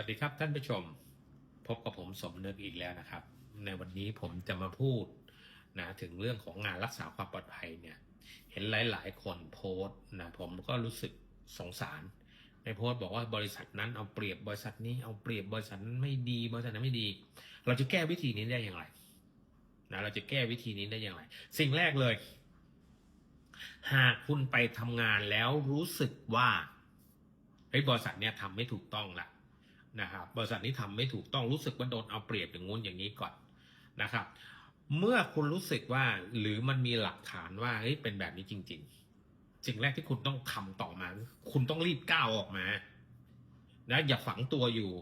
วัสดีครับท่านผู้ชมพบกับผมสมนึกอีกแล้วนะครับ ในวันนี้ผมจะมาพูดนะถึงเรื่องของงานรักษาความปลอดภัยเนี่ยเห็นหลาย ๆ คนโพสนะผมก็รู้สึกสงสารในโพสบอกว่าบริษัทนั้นเอาเปรียบบริษัทนี้เอาเปรียบบริษัทนั้นไม่ดีบริษัทนั้นไม่ดี เราจะแก้วิธีนี้ได้อย่างไรนะเราจะแก้วิธีนี้ได้อย่างไร สิ่งแรกเลย หากคุณไปทำงานแล้วรู้สึกว่าเฮ้ยบริษัทเนี่ยทำไม่ถูกต้องละ นะครับบริษัทนี้ทำไม่ถูกต้องรู้สึกว่าโดนเอาเปรียบอย่างงู้นอย่างนี้ก่อนนะครับ เมื่อคุณรู้สึกว่าหรือมันมีหลักฐานว่าเฮ้ยเป็นแบบนี้จริง ๆ สิ่งแรกที่คุณต้องทำต่อมา คุณต้องรีบก้าวออกมานะอย่าฝังตัวอยู่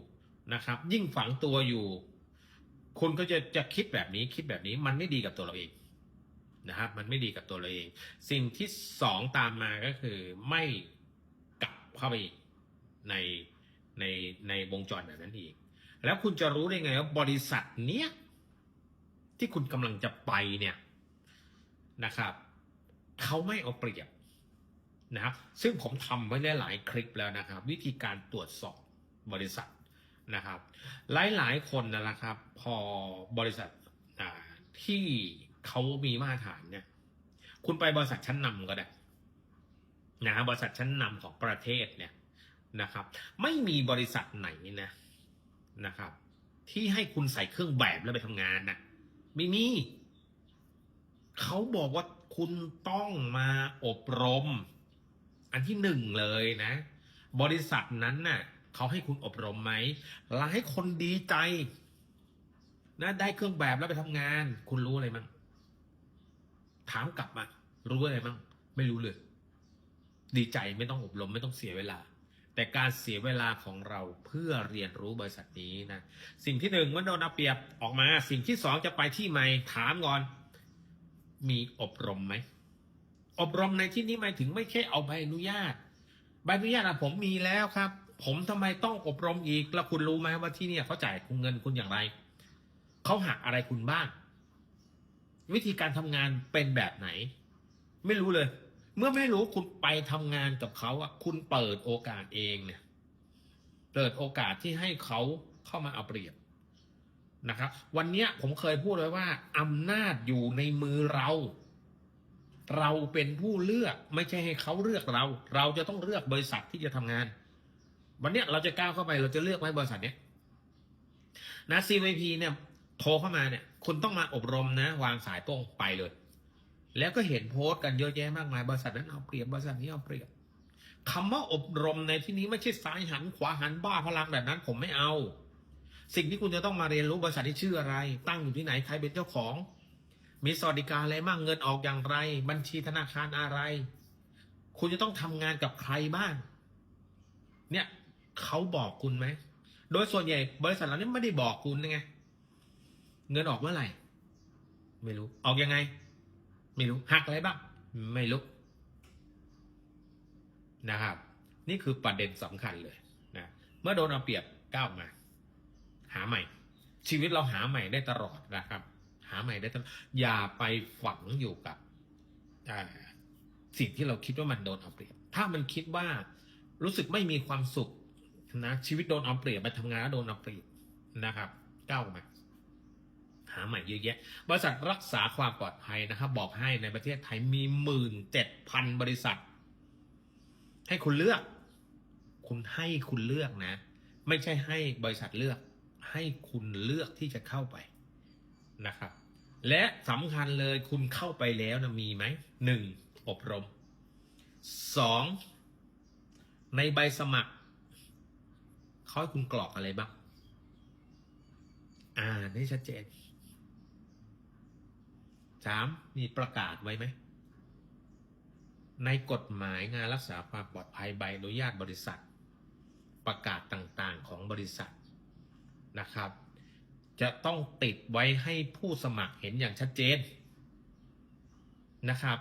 นะครับ ยิ่งฝังตัวอยู่ คุณก็จะจะคิดแบบนี้คิดแบบนี้มันไม่ดีกับตัวเราเองนะครับ มันไม่ดีกับตัวเราเอง สิ่งที่สองตามมาก็คือไม่กลับเข้าไปใน ในในวงจรแบบนั้นอีก แล้วคุณจะรู้ได้ไงว่าบริษัทเนี้ยที่คุณกำลังจะไปเนี่ยนะครับเขาไม่เอาเปรียบนะครับซึ่งผมทำไว้หลายคลิปแล้วนะครับ วิธีการตรวจสอบบริษัทนะครับ หลายๆคนนะครับ พอบริษัทที่เขามีมาตรฐานเนี่ย คุณไปบริษัทชั้นนำก็ได้นะบริษัทชั้นนำของประเทศเนี่ย นะครับ ไม่มีบริษัทไหนนะนะครับ ที่ให้คุณใส่เครื่องแบบแล้วไปทำงานนะไม่มีเขาบอกว่าคุณต้องมาอบรม อันที่หนึ่งเลยนะ บริษัทนั้นน่ะเขาให้คุณอบรมไหมหลายคนดีใจนะได้เครื่องแบบแล้วไปทำงาน คุณรู้อะไรมั้งถามกลับมา รู้อะไรมั้งไม่รู้เลย ดีใจไม่ต้องอบรมไม่ต้องเสียเวลา แต่การเสียเวลาของเราเพื่อเรียนรู้บริษัทนี้นะ สิ่งที่หนึ่งเมื่อโดนเอาเปรียบออกมา สิ่งที่สองจะไปที่ใหม่ถามก่อน มีอบรมไหม อบรมในที่นี้หมายถึงไม่ใช่เอาใบอนุญาต ใบอนุญาตอะผมมีแล้วครับ ผมทำไมต้องอบรมอีก แล้วคุณรู้ไหมว่าที่เนี่ยเขาจ่ายคุณเงินคุณอย่างไร เขาหักอะไรคุณบ้าง วิธีการทำงานเป็นแบบไหน ไม่รู้เลย เมื่อไม่รู้คุณไปทำงานกับเขาอะคุณเปิดโอกาสเองเนี่ย เปิดโอกาสที่ให้เขาเข้ามาเอาเปรียบนะครับ วันนี้ผมเคยพูดไว้ว่าอำนาจอยู่ในมือเรา เราเป็นผู้เลือกไม่ใช่ให้เขาเลือกเรา เราจะต้องเลือกบริษัทที่จะทำงาน วันนี้เราจะก้าวเข้าไปเราจะเลือกไหมบริษัทเนี้ยนะ CVP เนี่ยโทรเข้ามาเนี่ย คุณต้องมาอบรมนะ วางสายโป้งไปเลย แล้วก็เห็นโพสต์กันเยอะแยะมากมายบริษัทนั้นเอาเปรียบบริษัทนี้เอาเปรียบคำว่าอบรมในที่นี้ไม่ใช่ซ้ายหันขวาหันบ้าพลังแบบนั้น ผมไม่เอา สิ่งที่คุณจะต้องมาเรียนรู้บริษัทที่ชื่ออะไร ตั้งอยู่ที่ไหนใครเป็นเจ้าของ มีสวัสดิการอะไรบ้างเงินออกอย่างไร บัญชีธนาคารอะไร คุณจะต้องทำงานกับใครบ้างเนี่ยเขาบอกคุณไหมโดยส่วนใหญ่บริษัทเหล่านี้ไม่ได้บอกคุณไงเงินออกเมื่อไหร่ ไม่รู้ออกยังไง ไม่รู้หักอะไรบ้างไม่รู้นะครับ นี่คือประเด็นสำคัญเลยนะเมื่อโดนเอาเปรียบก้าวมา หาใหม่ ชีวิตเราหาใหม่ได้ตลอดนะครับ หาใหม่ได้ตลอดอย่าไปฝังอยู่กับสิ่งที่เราคิดว่ามันโดนเอาเปรียบ ถ้ามันคิดว่ารู้สึกไม่มีความสุขนะชีวิตโดนเอาเปรียบไปทำงานแล้วโดนเอาเปรียบนะครับก้าวมา หาใหม่เยอะแยะ บริษัทรักษาความปลอดภัยนะครับ บอกให้ในประเทศไทยมีหมื่นเจ็ดพันบริษัท ให้คุณเลือก คุณให้คุณเลือกนะ ไม่ใช่ให้บริษัทเลือก ให้คุณเลือกที่จะเข้าไปนะครับ และสำคัญเลยคุณเข้าไปแล้วนะมีไหมหนึ่งอบรมสองในใบสมัครเขาให้คุณกรอกอะไรบ้าง อ่านให้ชัดเจน สามมีประกาศไว้ไหม ในกฎหมายงานรักษาความปลอดภัยใบอนุญาตบริษัท ประกาศต่างๆของบริษัทนะครับ จะต้องติดไว้ให้ผู้สมัครเห็นอย่างชัดเจนนะครับ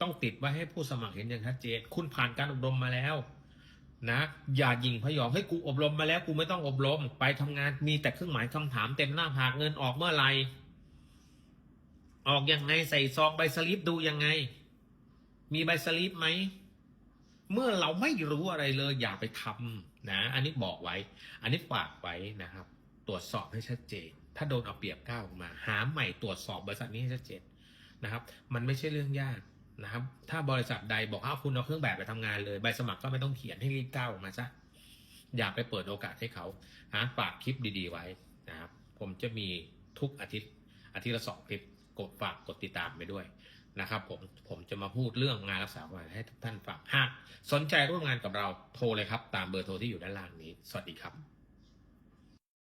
ต้องติดไว้ให้ผู้สมัครเห็นอย่างชัดเจน คุณผ่านการอบรมมาแล้วนะอย่ายิงพยองให้กูอบรมมาแล้วกูไม่ต้องอบรม ไปทำงานมีแต่เครื่องหมายคำถามเต็มหน้าผากเงินออกเมื่อไหร่ ออกยังไงใส่ซองใบสลิปดูยังไง มีใบสลิปไหม เมื่อเราไม่รู้อะไรเลยอย่าไปทำนะ อันนี้บอกไว้ อันนี้ฝากไว้นะครับ ตรวจสอบให้ชัดเจน ถ้าโดนเอาเปรียบก้าวออกมา หาใหม่ตรวจสอบบริษัทนี้ให้ชัดเจนนะครับ มันไม่ใช่เรื่องยากนะครับ ถ้าบริษัทใดบอกอ้าคุณเอาเครื่องแบบไปทำงานเลย ใบสมัครก็ไม่ต้องเขียนให้รีบก้าวออกมาซะอย่าไปเปิดโอกาสให้เขานะฝากคลิปดีๆไว้นะครับ ผมจะมีทุกอาทิตย์อาทิตย์ละสองคลิป กดฝากกดติดตามไปด้วยนะครับผมผมจะมาพูดเรื่องงานรักษาความให้ทุกท่านฟังหากสนใจร่วมงานกับเราโทรเลยครับ ตามเบอร์โทรที่อยู่ด้านล่างนี้ สวัสดีครับ